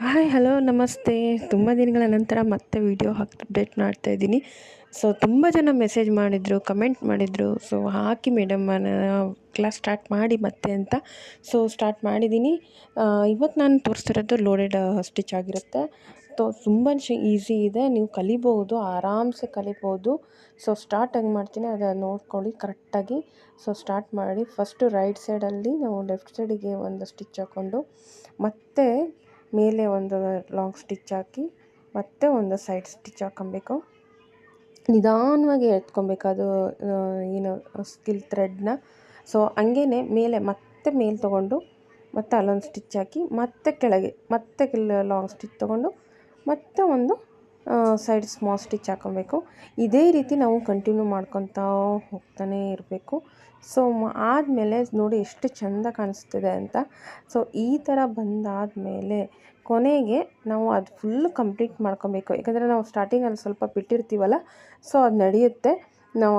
Hi hello ನಮಸ್ತೆ. ತುಂಬ ದಿನಗಳ ನಂತರ ಮತ್ತೆ ವಿಡಿಯೋ ಹಾಕಿ ಅಪ್ಡೇಟ್ ಮಾಡ್ತಾ ಇದ್ದೀನಿ. ಸೊ ತುಂಬ ಜನ ಮೆಸೇಜ್ ಮಾಡಿದರು ಕಮೆಂಟ್ ಮಾಡಿದರು. ಸೊ ಹಾಕಿ ಮೇಡಮ್ ಕ್ಲಾಸ್ ಸ್ಟಾರ್ಟ್ ಮಾಡಿ ಮತ್ತೆ ಅಂತ. ಸೊ ಸ್ಟಾರ್ಟ್ ಮಾಡಿದ್ದೀನಿ. ಇವತ್ತು ನಾನು ತೋರಿಸ್ತಿರೋದು ಲೋಡೆಡ್ ಸ್ಟಿಚ್ ಆಗಿರುತ್ತೆ. ಸೊ ತುಂಬ ಈಸಿ ಇದೆ. ನೀವು ಕಲಿಬೋದು ಆರಾಮ್ಸೆ ಕಲಿಬೋದು ಸೊ ಸ್ಟಾರ್ಟ್ ಹೆಂಗೆ ಮಾಡ್ತೀನಿ. ಅದು ನೋಡ್ಕೊಳ್ಳಿ ಕರೆಕ್ಟಾಗಿ ಸೊ ಸ್ಟಾರ್ಟ್ ಮಾಡಿ. ಫಸ್ಟು ರೈಟ್ ಸೈಡಲ್ಲಿ ನಾವು ಲೆಫ್ಟ್ ಸೈಡಿಗೆ ಒಂದು ಸ್ಟಿಚ್ ಹಾಕ್ಕೊಂಡು ಮತ್ತೆ ಮೇಲೆ ಒಂದು ಲಾಂಗ್ ಸ್ಟಿಚ್ ಹಾಕಿ, ಮತ್ತೆ ಒಂದು ಸೈಡ್ ಸ್ಟಿಚ್ ಹಾಕ್ಕೊಬೇಕು. ನಿಧಾನವಾಗಿ ಎತ್ಕೊಬೇಕು ಅದು ಏನು, ಸ್ಕಿಲ್ ಥ್ರೆಡ್ನ. ಸೊ ಹಂಗೇ ಮೇಲೆ ಮತ್ತೆ ಮೇಲೆ ತೊಗೊಂಡು, ಮತ್ತೆ ಅಲ್ಲೊಂದು ಸ್ಟಿಚ್ ಹಾಕಿ, ಮತ್ತೆ ಕೆಳಗೆ, ಮತ್ತೆ ಲಾಂಗ್ ಸ್ಟಿಚ್ ತೊಗೊಂಡು, ಮತ್ತೆ ಒಂದು ಸೈಡ್ ಸ್ಮಾಲ್ ಸ್ಟಿಚ್ ಹಾಕೊಬೇಕು. ಇದೇ ರೀತಿ ನಾವು ಕಂಟಿನ್ಯೂ ಮಾಡ್ಕೊತಾ ಹೋಗ್ತಾನೇ ಇರಬೇಕು. ಸೊ ಆದಮೇಲೆ ನೋಡಿ ಎಷ್ಟು ಚೆಂದ ಕಾಣಿಸ್ತಿದೆ ಅಂತ. ಸೊ ಈ ಥರ ಬಂದಾದಮೇಲೆ ಕೊನೆಗೆ ನಾವು ಅದು ಫುಲ್ ಕಂಪ್ಲೀಟ್ ಮಾಡ್ಕೊಬೇಕು. ಯಾಕಂದರೆ ನಾವು ಸ್ಟಾರ್ಟಿಂಗಲ್ಲಿ ಸ್ವಲ್ಪ ಬಿಟ್ಟಿರ್ತೀವಲ್ಲ ಸೊ ಅದು ನಡೆಯುತ್ತೆ. ನಾವು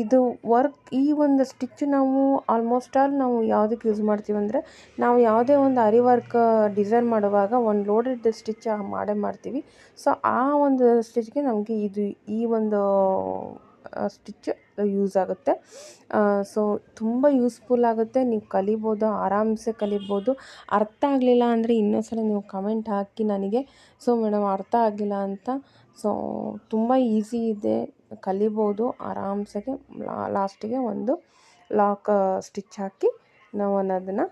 ಇದು ವರ್ಕ್, ಈ ಒಂದು ಸ್ಟಿಚ್ ನಾವು ಆಲ್ಮೋಸ್ಟ್ ಆಲ್ ನಾವು ಯಾವುದಕ್ಕೆ ಯೂಸ್ ಮಾಡ್ತೀವಿ ಅಂದರೆ, ನಾವು ಯಾವುದೇ ಒಂದು ಅರಿ ವರ್ಕ್ ಡಿಸೈನ್ ಮಾಡುವಾಗ ಒಂದು ಲೋಡೆಡ್ ಸ್ಟಿಚ್ ಮಾಡೇ ಮಾಡ್ತೀವಿ. ಸೊ, ಆ ಒಂದು ಸ್ಟಿಚ್ಗೆ ನಮಗೆ ಇದು ಈ ಒಂದು ಸ್ಟಿಚ್ ಯೂಸ್ ಆಗುತ್ತೆ. ಸೊ, ತುಂಬ ಯೂಸ್ಫುಲ್ ಆಗುತ್ತೆ. ನೀವು ಕಲಿಬೋದು, ಆರಾಮ್ಸೆ ಕಲಿಬೋದು. ಅರ್ಥ ಆಗಲಿಲ್ಲ ಅಂದರೆ ಇನ್ನೊಂದು ಸಲ ನೀವು ಕಮೆಂಟ್ ಹಾಕಿ ನನಗೆ. ಸೊ, ಮೇಡಮ್, ಅರ್ಥ ಆಗಿಲ್ಲ ಅಂತ. ಸೊ, ತುಂಬ ಈಸಿ ಇದೆ. ಕಲಿಬೋದು ಆರಾಮ್ಸೆಗೆ ಲಾಸ್ಟಿಗೆ ಒಂದು ಲಾಕ್ ಸ್ಟಿಚ್ ಹಾಕಿ ನಾವು ಅನ್ನೋದನ್ನು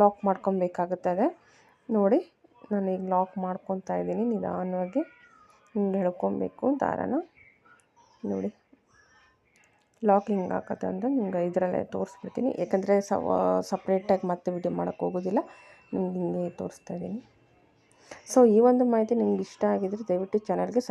ಲಾಕ್ ಮಾಡ್ಕೊಬೇಕಾಗುತ್ತದೆ. ನೋಡಿ ನಾನು ಈಗ ಲಾಕ್ ಮಾಡ್ಕೊತಾ ಇದ್ದೀನಿ. ನಿಧಾನವಾಗಿ ಹಿಂಗೆ ಎಳ್ಕೊಬೇಕು ದಾರನ. ನೋಡಿ, ಲಾಕ್ ಹಿಂಗೆ ಹಾಕೋದು ಅಂತ ನಿಮ್ಗೆ ಇದರಲ್ಲೇ ತೋರಿಸ್ಬಿಡ್ತೀನಿ. ಯಾಕಂದರೆ ಸಪ್ರೇಟಾಗಿ ಮತ್ತೆ ವಿಡಿಯೋ ಮಾಡೋಕ್ಕೆ ಹೋಗೋದಿಲ್ಲ. ನಿಮ್ಗೆ ಹಿಂಗೆ ತೋರಿಸ್ತಾ ಇದ್ದೀನಿ. ಸೊ, ಈ ಒಂದು ಮಾಹಿತಿ ನಿಮ್ಗೆ ಇಷ್ಟ ಆಗಿದ್ರೆ ದಯವಿಟ್ಟು ಚಾನಲ್ಗೆ ಸಬ್ಸ್